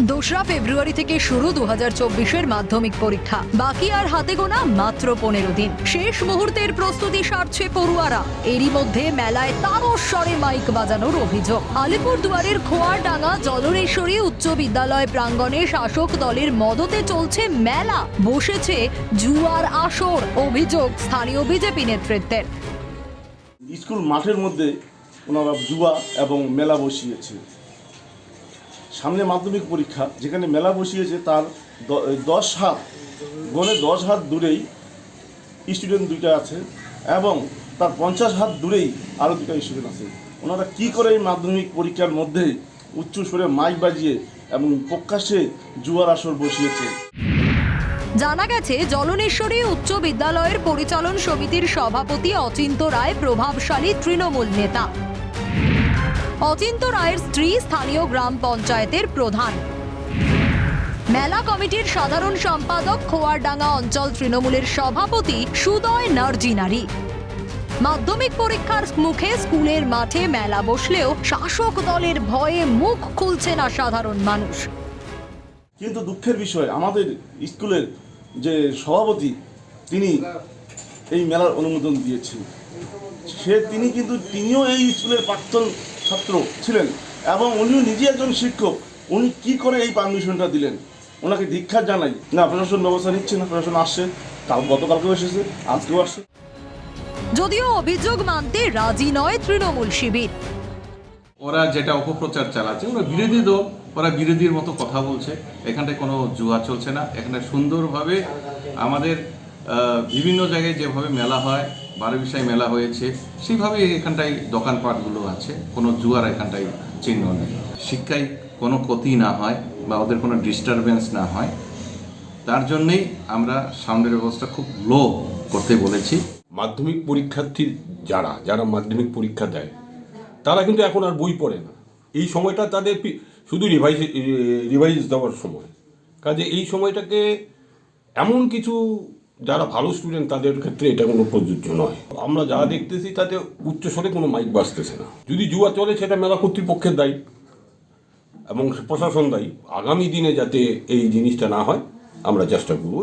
দোসরা ফেব্রুয়ারি থেকে শুরু দু হাজার মাধ্যমিক পরীক্ষা। বাকি আর হাতে গোনা মাত্র পনেরো দিন। শেষ মুহূর্তের প্রস্তুতি সারছে পড়ুয়ারা। এরই মধ্যে মেলায় তারস্বরে মাইক বাজানোর অভিযোগ। আলিপুর দুয়ারের খোয়ারডাঙ্গা জলরেশ্বরী উচ্চ বিদ্যালয় প্রাঙ্গণে শাসক দলের মদতে চলছে মেলা। বসেছে জুয়ার আসর, অভিযোগ স্থানীয় বিজেপি নেতৃত্বের। স্কুল মাঠের মধ্যে ওনারা জুয়া এবং মেলা বসিয়েছে। সামনে মাধ্যমিক পরীক্ষা, যেখানে মেলা বসিয়েছে তার দশ হাত গনে দশ হাত দূরেই স্টুডেন্ট দুইটা আছে এবং তার পঞ্চাশ হাত দূরেই আরও দুটা স্টুডেন্ট আছে। ওনারা কি করে এই মাধ্যমিক পরীক্ষার মধ্যে উচ্চ সুরে মাইক বাজিয়ে এবং প্রকাশ্যে জুয়ার আসর বসিয়েছে? জানা গেছে, জলনেশ্বরী উচ্চ বিদ্যালয়ের পরিচালন সমিতির সভাপতি অচিন্ত রায় প্রভাবশালী তৃণমূল নেতা। অচিন্ত রায়ের স্ত্রী স্থানীয় গ্রাম পঞ্চায়েতের প্রধান। মেলা কমিটির সাধারণ সম্পাদক খোয়ারডাঙ্গা অঞ্চল তৃণমূলের সভাপতি সুদয় নার্জিনারি। মাধ্যমিক পরীক্ষার মুখে স্কুলের মাঠে মেলা বসলেও শাসক দলের ভয়ে মুখ খুলছে না সাধারণ মানুষ। কিন্তু দুঃখের বিষয়, আমাদের স্কুলের যে সভাপতি, তিনি এই মেলার অনুমোদন দিয়েছেন। সে তিনি কিন্তু তিনিও এই স্কুলের প্রাক্তন ছাত্র ছিলেন এবং উনিও নিজে একজন শিক্ষক। উনি কি করে এই পারমিশনটা দিলেন? ওনাকে দীক্ষা জানাই। না প্রশাসন ব্যবস্থা নিচ্ছে না প্রশাসন আসছে। কাল গতকালকেও এসেছে আজকেও আসছে। যদিও অভিযোগ মানতে রাজি নয় তৃণমূল শিবির। ওরা যেটা অপপ্রচার চালাচ্ছে ওরা বিরোধী দল ওরা বিরোধীর মতো কথা বলছে। এখানটায় কোনো জুয়া চলছে না। এখানে সুন্দরভাবে আমাদের বিভিন্ন জায়গায় যেভাবে মেলা হয় বারো বিষয় মেলা হয়েছে সেইভাবে এখানটায় দোকানপাটগুলো আছে, কোনো জুয়ার এখানটায় চিহ্ন নেই। শিক্ষায় কোনো ক্ষতি না হয় বা ওদের কোনো ডিস্টারবেন্স না হয়। তার জন্যেই আমরা সাউন্ডের ব্যবস্থা খুব লো করতে বলেছি। মাধ্যমিক পরীক্ষার্থী যারা যারা মাধ্যমিক পরীক্ষা দেয়, তারা কিন্তু এখন আর বই পড়ে না। এই সময়টা তাদের শুধু রিভাইজ রিভাইজ দেওয়ার সময়। কাজে এই সময়টাকে এমন কিছু যারা ভালো স্টুডেন্ট তাদের ক্ষেত্রে এটা কোনো প্রযোজ্য নয়। আমরা যা দেখতেছি, তাতে উচ্চস্বরে কোনো মাইক বাজতেছে না। যদি জুয়া চলে, সেটা মেলা কর্তৃপক্ষের দায়ী এবং প্রশাসন দায়ী। আগামী দিনে যাতে এই জিনিসটা না হয়, আমরা চেষ্টা করব।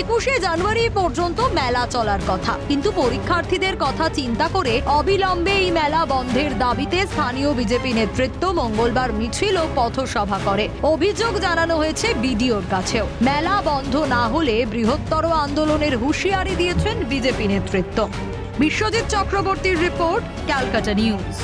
একুশে জানুয়ারি পর্যন্ত মেলা চলার কথা। কিন্তু পরীক্ষার্থীদের কথা চিন্তা করে অবিলম্বে এই মেলা বন্ধের দাবিতে স্থানীয় বিজেপি নেতৃত্ব মঙ্গলবার মিছিল ও পথসভা করে। অভিযোগ জানানো হয়েছে বিডিওর কাছেও। মেলা বন্ধ না হলে বৃহত্তর আন্দোলনের হুঁশিয়ারি দিয়েছেন বিজেপি নেতৃত্ব। বিশ্বজিৎ চক্রবর্তীর রিপোর্ট, ক্যালকাটা নিউজ।